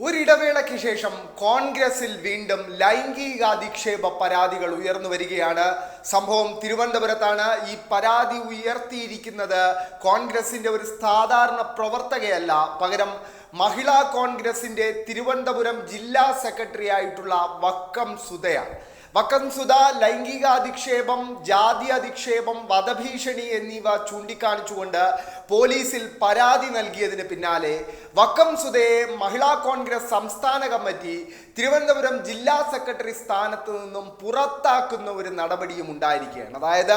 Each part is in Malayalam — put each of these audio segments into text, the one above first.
ഒരിടവേളയ്ക്ക് ശേഷം കോൺഗ്രസിൽ വീണ്ടും ലൈംഗികാധിക്ഷേപ പരാതികൾ ഉയർന്നു വരികയാണ്. സംഭവം തിരുവനന്തപുരത്താണ്. ഈ പരാതി ഉയർത്തിയിരിക്കുന്നത് കോൺഗ്രസിന്റെ ഒരു സാധാരണ പ്രവർത്തകയല്ല. പകരം മഹിളാ കോൺഗ്രസിന്റെ തിരുവനന്തപുരം ജില്ലാ സെക്രട്ടറി ആയിട്ടുള്ള വക്കം സുധയാണ്. വക്കം സുധ ലൈംഗിക അധിക്ഷേപം ജാതി അധിക്ഷേപം വധഭീഷണി എന്നിവ ചൂണ്ടിക്കാണിച്ചുകൊണ്ട് പോലീസിൽ പരാതി നൽകിയതിന് പിന്നാലെ വക്കംസുതയെ മഹിളാ കോൺഗ്രസ് സംസ്ഥാന കമ്മിറ്റി തിരുവനന്തപുരം ജില്ലാ സെക്രട്ടറി സ്ഥാനത്ത് നിന്നും പുറത്താക്കുന്ന ഒരു നടപടിയും ഉണ്ടായിരിക്കുകയാണ്. അതായത്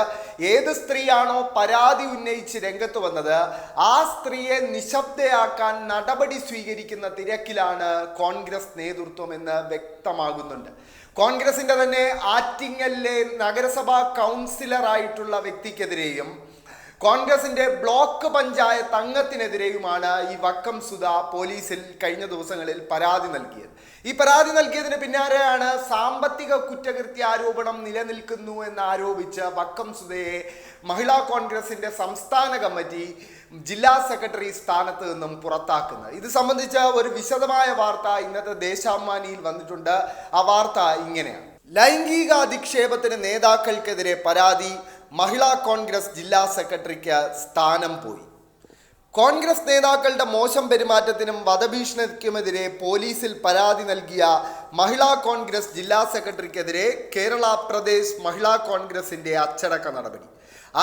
ഏത് സ്ത്രീയാണോ പരാതി ഉന്നയിച്ച് രംഗത്ത് വന്നത് ആ സ്ത്രീയെ നിശബ്ദയാക്കാൻ നടപടി സ്വീകരിക്കുന്ന തിരക്കിലാണ് കോൺഗ്രസ് നേതൃത്വം എന്ന് വ്യക്തമാകുന്നുണ്ട്. കോൺഗ്രസിന്റെ തന്നെ ആറ്റിങ്ങലിലെ നഗരസഭാ കൗൺസിലറായിട്ടുള്ള വ്യക്തിക്കെതിരെയും കോൺഗ്രസിന്റെ ബ്ലോക്ക് പഞ്ചായത്ത് അംഗത്തിനെതിരെയുമാണ് ഈ വക്കം സുധ പോലീസിൽ കഴിഞ്ഞ ദിവസങ്ങളിൽ പരാതി നൽകിയത്. ഈ പരാതി നൽകിയതിന് പിന്നാലെയാണ് സാമ്പത്തിക കുറ്റകൃത്യ ആരോപണം നിലനിൽക്കുന്നു എന്നാരോപിച്ച് വക്കം സുധയെ മഹിളാ കോൺഗ്രസിന്റെ സംസ്ഥാന കമ്മിറ്റി ജില്ലാ സെക്രട്ടറി സ്ഥാനത്ത് നിന്നും പുറത്താക്കുന്നത്. ഇത് സംബന്ധിച്ച ഒരു വിശദമായ വാർത്ത ഇന്നത്തെ ദേശാഭിമാനിയിൽ വന്നിട്ടുണ്ട്. ആ വാർത്ത ഇങ്ങനെയാണ്. ലൈംഗിക അധിക്ഷേപത്തിന് നേതാക്കൾക്കെതിരെ പരാതി മഹിളാ കോൺഗ്രസ് ജില്ലാ സെക്രട്ടറിക്ക് സ്ഥാനം പോയി. കോൺഗ്രസ് നേതാക്കളുടെ മോശം പെരുമാറ്റത്തിനും വധഭീഷണിക്കുമെതിരെ പോലീസിൽ പരാതി നൽകിയ മഹിളാ കോൺഗ്രസ് ജില്ലാ സെക്രട്ടറിക്കെതിരെ കേരള പ്രദേശ് മഹിളാ കോൺഗ്രസിന്റെ അച്ചടക്ക നടപടി.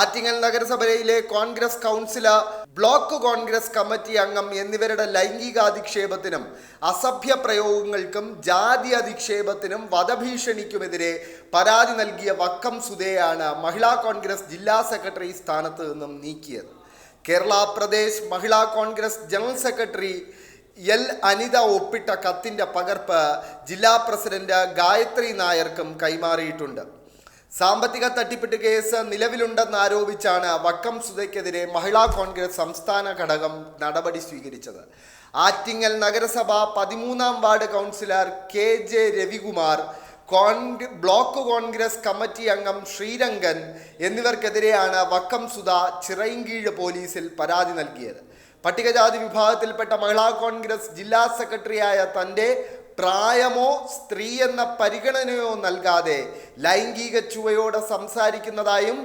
ആറ്റിങ്ങൽ നഗരസഭയിലെ Congress councillor block Congress committee അംഗം എന്നിവരുടെ ലൈംഗികാധിക്ഷേപത്തിനും അസഭ്യ പ്രയോഗങ്ങൾക്കും ജാതി അധിക്ഷേപത്തിനും വധഭീഷണിക്കുമെതിരെ പരാതി നൽകിയ വക്കം സുധയാണ് മഹിളാ കോൺഗ്രസ് ജില്ലാ സെക്രട്ടറി സ്ഥാനത്ത് നിന്നും നീക്കിയത്. Kerala Pradesh Mahila Congress general secretary L Anitha ഒപ്പിട്ട കത്തിന്റെ പകർപ്പ് ജില്ലാ പ്രസിഡന്റ് ഗായത്രി നായർക്കും കൈമാറിയിട്ടുണ്ട്. സാമ്പത്തിക തട്ടിപ്പിട്ട് കേസ് നിലവിലുണ്ടെന്ന് ആരോപിച്ചാണ് വക്കം സുധയ്ക്കെതിരെ മഹിളാ കോൺഗ്രസ് സംസ്ഥാന ഘടകം നടപടി സ്വീകരിച്ചത്. ആറ്റിങ്ങൽ നഗരസഭ പതിമൂന്നാം ward councillor K J Ravikumar Congress block Congress committee അംഗം ശ്രീരംഗൻ എന്നിവർക്കെതിരെയാണ് വക്കം സുധ ചിറയിൻകീഴ് പോലീസിൽ പരാതി നൽകിയത്. പട്ടികജാതി വിഭാഗത്തിൽപ്പെട്ട മഹിളാ കോൺഗ്രസ് ജില്ലാ സെക്രട്ടറിയായ തന്റെ പ്രായമോ സ്ത്രീ എന്ന പരിഗണനയോ നൽകാതെ ലൈംഗിക ചുവയോടെ സംസാരിക്കുന്നതായും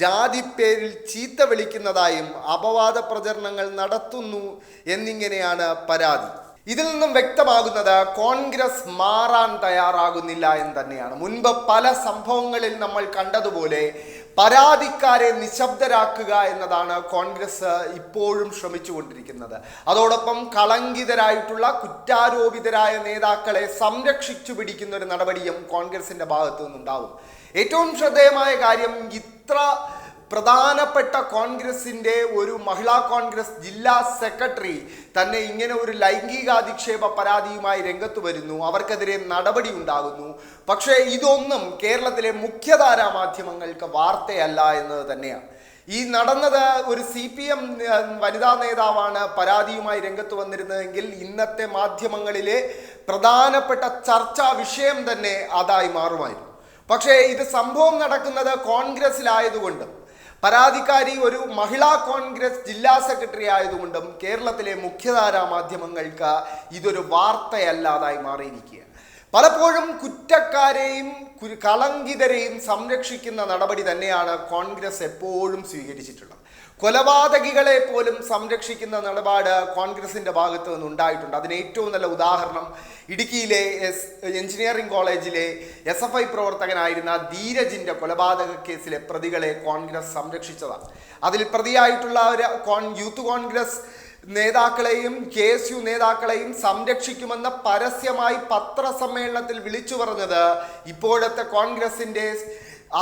ജാതിപ്പേരിൽ ചീത്ത വിളിക്കുന്നതായും അപവാദ പ്രചരണങ്ങൾ നടത്തുന്നു എന്നിങ്ങനെയാണ് പരാതി. ഇതിൽ നിന്നും വ്യക്തമാകുന്നത് കോൺഗ്രസ് മാറാൻ തയ്യാറാകുന്നില്ല എന്ന് തന്നെയാണ്. മുൻപ് പല സംഭവങ്ങളിൽ നമ്മൾ കണ്ടതുപോലെ പരാതിക്കാരെ നിശബ്ദരാക്കുക എന്നതാണ് കോൺഗ്രസ് ഇപ്പോഴും ശ്രമിച്ചുകൊണ്ടിരിക്കുന്നത്. അതോടൊപ്പം കളങ്കിതരായിട്ടുള്ള കുറ്റാരോപിതരായ നേതാക്കളെ സംരക്ഷിച്ചു പിടിക്കുന്ന ഒരു നടപടിയും കോൺഗ്രസിന്റെ ഭാഗത്തു നിന്നുണ്ടാവും. ഏറ്റവും ശ്രദ്ധേയമായ കാര്യം ഇത്ര പ്രധാനപ്പെട്ട കോൺഗ്രസിന്റെ ഒരു മഹിളാ കോൺഗ്രസ് ജില്ലാ സെക്രട്ടറി തന്നെ ഇങ്ങനെ ഒരു ലൈംഗികാധിക്ഷേപ പരാതിയുമായി രംഗത്ത് വരുന്നു. അവർക്കെതിരെ നടപടി ഉണ്ടാകുന്നു. പക്ഷേ ഇതൊന്നും കേരളത്തിലെ മുഖ്യധാരാ മാധ്യമങ്ങൾക്ക് വാർത്തയല്ല എന്നത് തന്നെയാണ്. ഈ നടന്നത് ഒരു സി പി എം വനിതാ നേതാവാണ് പരാതിയുമായി രംഗത്ത് വന്നിരുന്നതെങ്കിൽ ഇന്നത്തെ മാധ്യമങ്ങളിലെ പ്രധാനപ്പെട്ട ചർച്ചാ വിഷയം തന്നെ അതായി മാറുമായിരുന്നു. പക്ഷേ ഇത് സംഭവം നടക്കുന്നത് കോൺഗ്രസിലായതുകൊണ്ടും പരാതിക്കാരി ഒരു മഹിളാ കോൺഗ്രസ് ജില്ലാ സെക്രട്ടറി ആയതുകൊണ്ടും കേരളത്തിലെ മുഖ്യധാരാ മാധ്യമങ്ങൾക്ക് ഇതൊരു വാർത്തയല്ലാതായി മാറിയിരിക്കുകയാണ്. പലപ്പോഴും കുറ്റക്കാരെയും കളങ്കിതരെയും സംരക്ഷിക്കുന്ന നടപടി തന്നെയാണ് കോൺഗ്രസ് എപ്പോഴും സ്വീകരിച്ചിട്ടുള്ളത്. കൊലപാതകികളെ പോലും സംരക്ഷിക്കുന്ന നിലപാട് കോൺഗ്രസിന്റെ ഭാഗത്ത് നിന്ന് ഉണ്ടായിട്ടുണ്ട്. അതിന് ഏറ്റവും നല്ല ഉദാഹരണം ഇടുക്കിയിലെ എസ് എഞ്ചിനീയറിംഗ് കോളേജിലെ എസ് എഫ് ഐ പ്രവർത്തകനായിരുന്ന ധീരജിന്റെ കൊലപാതക കേസിലെ പ്രതികളെ കോൺഗ്രസ് സംരക്ഷിച്ചതാണ്. അതിൽ പ്രതിയായിട്ടുള്ള ഒരു കോൺ യൂത്ത് കോൺഗ്രസ് നേതാക്കളെയും കെ എസ് യു നേതാക്കളെയും സംരക്ഷിക്കുമെന്ന പരസ്യമായി പത്രസമ്മേളനത്തിൽ വിളിച്ചു പറഞ്ഞത് ഇപ്പോഴത്തെ കോൺഗ്രസിന്റെ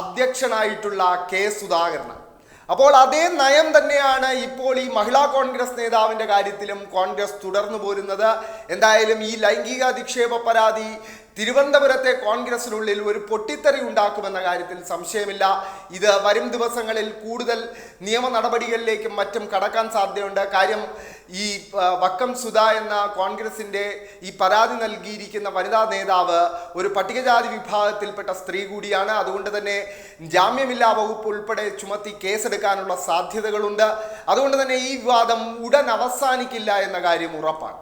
അധ്യക്ഷനായിട്ടുള്ള കെ സുധാകരനാണ്. അപ്പോൾ അതേ നയം തന്നെയാണ് ഇപ്പോൾ ഈ മഹിളാ കോൺഗ്രസ് നേതാവിന്റെ കാര്യത്തിലും കോൺഗ്രസ് തുടർന്നു പോരുന്നത്. എന്തായാലും ഈ ലൈംഗിക അധിക്ഷേപ പരാതി തിരുവനന്തപുരത്തെ കോൺഗ്രസിനുള്ളിൽ ഒരു പൊട്ടിത്തെറി ഉണ്ടാക്കുമെന്ന കാര്യത്തിൽ സംശയമില്ല. ഇത് വരും ദിവസങ്ങളിൽ കൂടുതൽ നിയമ നടപടികളിലേക്കും മറ്റും കടക്കാൻ സാധ്യതയുണ്ട്. കാര്യം ഈ വക്കം സുധ എന്ന കോൺഗ്രസിന്റെ ഈ പരാതി നൽകിയിരിക്കുന്ന വനിതാ നേതാവ് ഒരു പട്ടികജാതി വിഭാഗത്തിൽപ്പെട്ട സ്ത്രീ കൂടിയാണ്. അതുകൊണ്ട് തന്നെ ജാമ്യമില്ലാ വകുപ്പ് ഉൾപ്പെടെ ചുമത്തി കേസെടുക്കാനുള്ള സാധ്യതകളുണ്ട്. അതുകൊണ്ട് തന്നെ ഈ വിവാദം ഉടൻ അവസാനിക്കില്ല എന്ന കാര്യം ഉറപ്പാണ്.